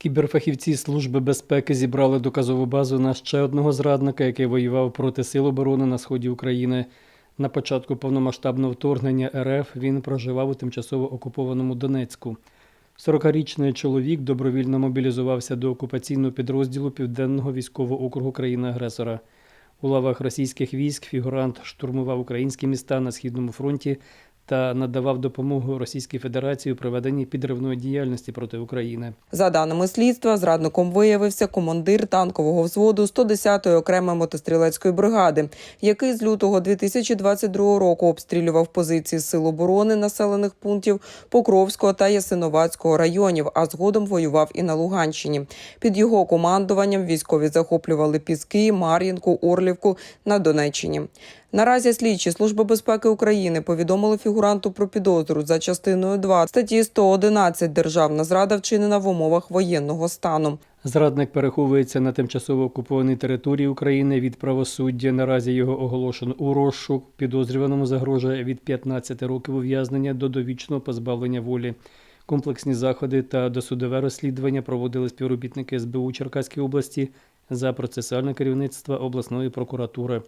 Кіберфахівці Служби безпеки зібрали доказову базу на ще одного зрадника, який воював проти сил оборони на сході України. На початку повномасштабного вторгнення РФ він проживав у тимчасово окупованому Донецьку. 40-річний чоловік добровільно мобілізувався до окупаційного підрозділу Південного військового округу країни-агресора. У лавах російських військ фігурант штурмував українські міста на східному фронті та надавав допомогу Російській Федерації у проведенні підривної діяльності проти України. За даними слідства, зрадником виявився командир танкового взводу 110-ї окремої мотострілецької бригади, який з лютого 2022 року обстрілював позиції сил оборони населених пунктів Покровського та Ясиновацького районів, а згодом воював і на Луганщині. Під його командуванням військові захоплювали Піски, Мар'їнку, Орлівку на Донеччині. Наразі слідчі Служби безпеки України повідомили фігуранту про підозру за частиною 2 статті 111 «Державна зрада вчинена в умовах воєнного стану». Зрадник переховується на тимчасово окупованій території України від правосуддя. Наразі його оголошено у розшук. Підозрюваному загрожує від 15 років ув'язнення до довічного позбавлення волі. Комплексні заходи та досудове розслідування проводили співробітники СБУ Черкаської області за процесуальне керівництво обласної прокуратури.